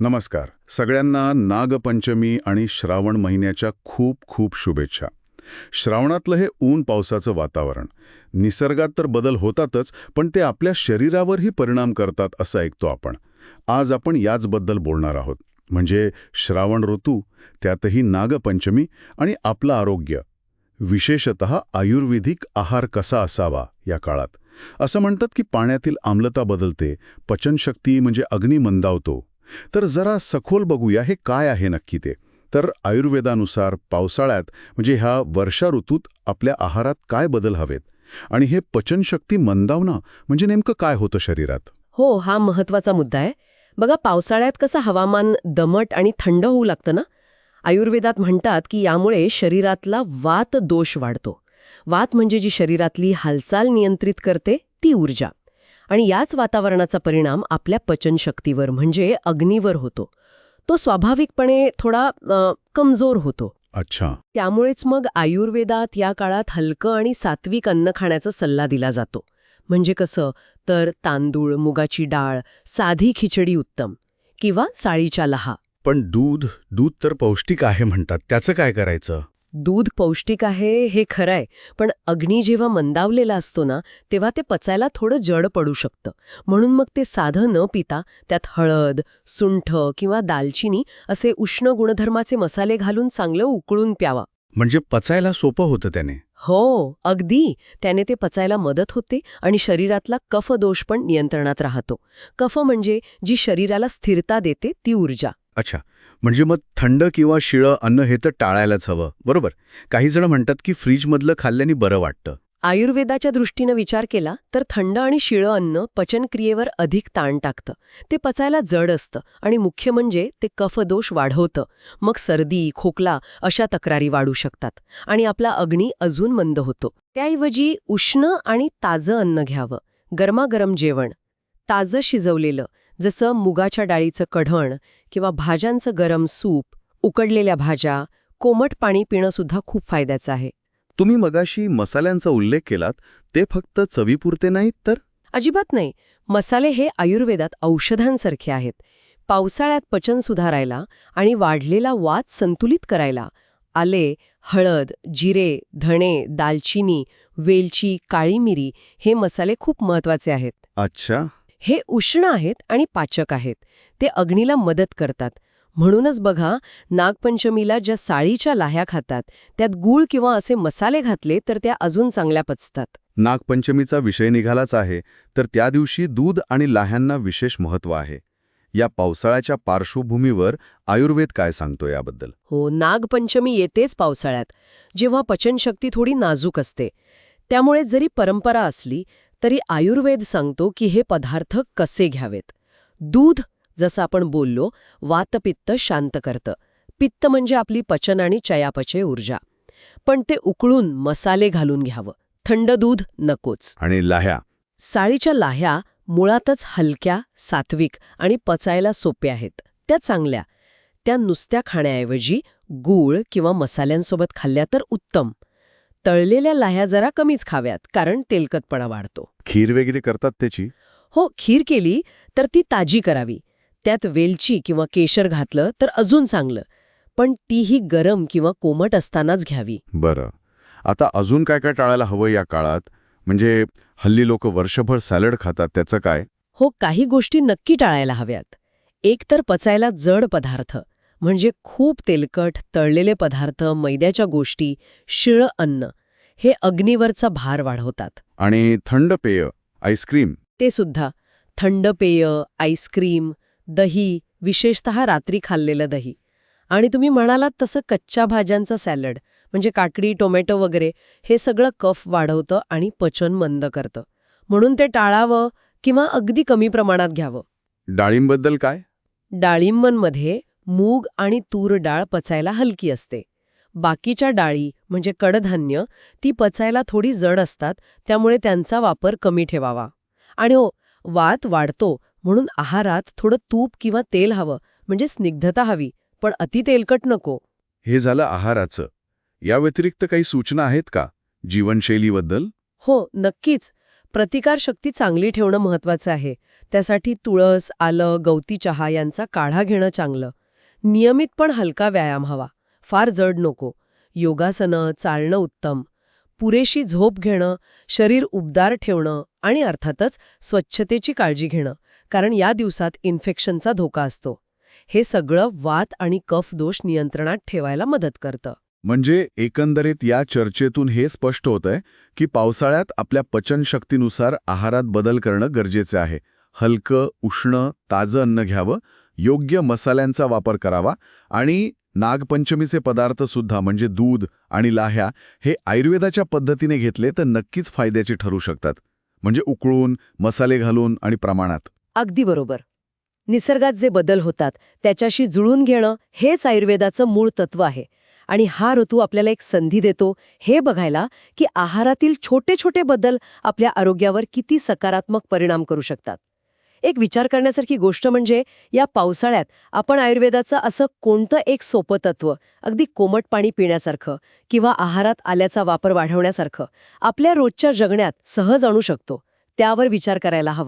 नमस्कार. सगळ्यांना नागपंचमी आणि श्रावण महिन्याच्या खूप खूप शुभेच्छा. श्रावणातलं हे ऊन पावसाचं वातावरण. निसर्गात तर बदल होतातच पण ते आपल्या शरीरावरही परिणाम करतात असं ऐकतो आपण. आज आपण याचबद्दल बोलणार आहोत. म्हणजे श्रावण ऋतू त्यातही नागपंचमी आणि आपलं आरोग्य. विशेषत आयुर्वेदिक आहार कसा असावा या काळात. असं म्हणतात की पाण्यातील आम्लता बदलते पचनशक्ती म्हणजे अग्नी मंदावतो तर जरा सखोल बघूया हे काय आहे नक्की ते. तर आयुर्वेदानुसार पावसाळ्यात म्हणजे ह्या वर्षा ऋतूत आपल्या आहारात काय बदल हवेत? आणि हे पचनशक्ती मंदावणं म्हणजे नेमकं काय होतं शरीरात? हो हा महत्त्वाचा मुद्दा आहे. बघा पावसाळ्यात कसं हवामान दमट आणि थंड होऊ लागतं ना? आयुर्वेदात म्हणतात की यामुळे शरीरातला वात दोष वाढतो. वात म्हणजे जी शरीरातली हालचाल नियंत्रित करते ती ऊर्जा. आणि याच वातावरणाचा परिणाम आपल्या पचनशक्तीवर म्हणजे अग्नीवर होतो. तो स्वाभाविकपणे थोडा कमजोर होतो. अच्छा. त्यामुळेच मग आयुर्वेदात या काळात हलकं आणि सात्विक अन्न खाण्याचा सल्ला दिला जातो. म्हणजे कसं? तर तांदूळ मुगाची डाळ साधी खिचडी उत्तम किंवा साळीच्या लहा. पण दूध दूध तर पौष्टिक आहे म्हणतात. त्याचं काय करायचं? दूध पौष्टिक आहे हे खरंय पण अग्नी जेव्हा मंदावलेला असतो ना तेव्हा ते पचायला थोडं जड पडू शकतं. म्हणून मग ते साधं न पिता त्यात हळद सुंठ किंवा दालचिनी असे उष्ण गुणधर्माचे मसाले घालून चांगलं उकळून प्यावा. म्हणजे पचायला सोपं होतं त्याने? हो अगदी. त्याने ते पचायला मदत होते आणि शरीरातला कफ दोष पण नियंत्रणात राहतो. कफ म्हणजे जी शरीराला स्थिरता देते ती ऊर्जा. अच्छा. म्हणजे मग थंड किंवा शिळं अन्न हे तर टाळायलाच हवं. बरोबर. काही जण म्हणतात की फ्रीजमधलं खाल्ल्याने बरं वाटतं. आयुर्वेदाच्या दृष्टीनं विचार केला तर थंड आणि शिळं अन्न पचनक्रियेवर अधिक ताण टाकतं. ते पचायला जड असतं आणि मुख्य म्हणजे ते कफदोष वाढवतं. मग सर्दी खोकला अशा तक्रारी वाढू शकतात आणि आपला अग्नी अजून मंद होतो. त्याऐवजी उष्ण आणि ताजं अन्न घ्यावं. गरमागरम जेवण. ताजं शिजवलेलं. जसं मुगाच्या डाळीचं कढण किंवा भाज्यांचं गरम सूप उकडलेल्या भाज्या कोमट पाणी पिणं सुद्धा खूप फायद्याचं आहे. तुम्ही मगाशी मसाल्यांचा उल्लेख केलात ते फक्त चवीपुरते नाहीत तर? अजिबात नाही. मसाले हे आयुर्वेदात औषधांसारखे आहेत. पावसाळ्यात पचन सुधारायला आणि वाढलेला वात संतुलित करायला आले हळद जिरे धणे दालचिनी वेलची काळी मिरी हे मसाले खूप महत्त्वाचे आहेत. अच्छा. हे उष्ण आहेत आणि पाचक आहेत. ते अग्नीला मदत करतात. म्हणूनच बघा नागपंचमीला ज्या साळीच्या लाह्या खातात त्यात गूळ किंवा असे मसाले घातले तर त्या अजून चांगल्या पचतात. नागपंचमीचा विषय निघालाच आहे तर त्या दिवशी दूध आणि लाह्यांना विशेष महत्त्व आहे. या पावसाळ्याच्या पार्श्वभूमीवर आयुर्वेद काय सांगतो याबद्दल? हो नागपंचमी येतेच पावसाळ्यात. जेव्हा पचनशक्ती थोडी नाजूक असते. त्यामुळे जरी परंपरा असली तरी आयुर्वेद सांगतो की हे पदार्थ कसे घ्यावेत. दूध जसं आपण बोललो वातपित्त शांत करतं. पित्त म्हणजे आपली पचन आणि चयापचय ऊर्जा. पण ते उकळून मसाले घालून घ्यावं. थंड दूध नकोच. आणि लाह्या. साळीच्या लाह्या मुळातच हलक्या सात्विक आणि पचायला सोप्या आहेत. त्या चांगल्या. त्या नुसत्या खाण्याऐवजी गूळ किंवा मसाल्यांसोबत खाल्ल्या तर उत्तम. तळलेल्या लाह्या जरा कमीच खाव्यात कारण तेलकटपणा वाढतो. खीर वगैरे करतात त्याची? हो खीर केली तर ती ताजी करावी. त्यात वेलची किंवा केशर घातलं तर अजून चांगलं. पण तीही गरम किंवा कोमट असतानाच घ्यावी. बरं. आता अजून काय काय टाळायला हवं या काळात? म्हणजे हल्ली लोक वर्षभर सॅलड खातात त्याचं काय? हो काही गोष्टी नक्की टाळायला हव्यात. एक तर पचायला जड पदार्थ. म्हणजे खूप तेलकट तळलेले पदार्थ मैद्याच्या गोष्टी शिळं अन्न हे अग्नीवरचा भार वाढवतात. आणि थंड पेय आईस्क्रीम. ते सुद्धा थंड पेय आईस्क्रीम दही विशेषतः रात्री खाल्लेलं दही. आणि तुम्ही म्हणालात तसं कच्च्या भाज्यांचं सॅलड म्हणजे काकडी टोमॅटो वगैरे हे सगळं कफ वाढवतं आणि पचन मंद करतं. म्हणून ते टाळावं किंवा अगदी कमी प्रमाणात घ्यावं. डाळिंबद्दल काय? डाळिंबांमध्ये मूग आणि तूर डाळ पचायला हलकी असते. बाकीच्या डाळी म्हणजे कडधान्य ती पचायला थोडी जड असतात त्यामुळे त्यांचा वापर कमी ठेवावा. आणि हो वात वाढतो म्हणून आहारात थोडं तूप किंवा तेल हवं म्हणजे स्निग्धता हवी पण अति तेलकट नको. हे झालं आहाराचं. या व्यतिरिक्त काही सूचना आहेत का जीवनशैलीबद्दल? हो नक्कीच. प्रतिकारशक्ती चांगली ठेवणं महत्वाचं आहे. त्यासाठी तुळस आलं गवती चहा यांचा काढा घेणं चांगलं. नियमित पण हलका व्यायाम हवा. फार जड नको. योगासनं चालणं उत्तम. पुरेशी झोप घेणं शरीर उबदार ठेवणं आणि अर्थातच स्वच्छतेची काळजी घेणं कारण या दिवसात इन्फेक्शनचा धोका असतो. हे सगळं वात आणि कफ दोष नियंत्रणात ठेवायला मदत करतं. म्हणजे एकंदरीत या चर्चेतून हे स्पष्ट होतंय की पावसाळ्यात आपल्या पचनशक्तीनुसार आहारात बदल करणं गरजेचं आहे. हलकं उष्ण ताजं अन्न घ्यावं योग्य मसाल्यांचा वापर करावा आणि नागपंचमीचे पदार्थसुद्धा म्हणजे दूध आणि लाह्या हे आयुर्वेदाच्या पद्धतीने घेतले तर नक्कीच फायद्याचे ठरू शकतात. म्हणजे उकळून मसाले घालून आणि प्रमाणात. अगदी बरोबर. निसर्गात जे बदल होतात त्याच्याशी जुळून घेणं हेच आयुर्वेदाचं मूळ तत्व आहे. आणि हा ऋतू आपल्याला एक संधी देतो हे बघायला की आहारातील छोटे छोटे बदल आपल्या आरोग्यावर किती सकारात्मक परिणाम करू शकतात. एक विचार करण्यासारखी गोष्ट म्हणजे या पावसाळ्यात आपण आयुर्वेदाचं असं कोणतं एक सोपं तत्व अगदी कोमट पाणी पिण्यासारखं किंवा आहारात आल्याचा वापर वाढवण्यासारखं आपल्या रोजच्या जगण्यात सहज आणू शकतो त्यावर विचार करायला हवा.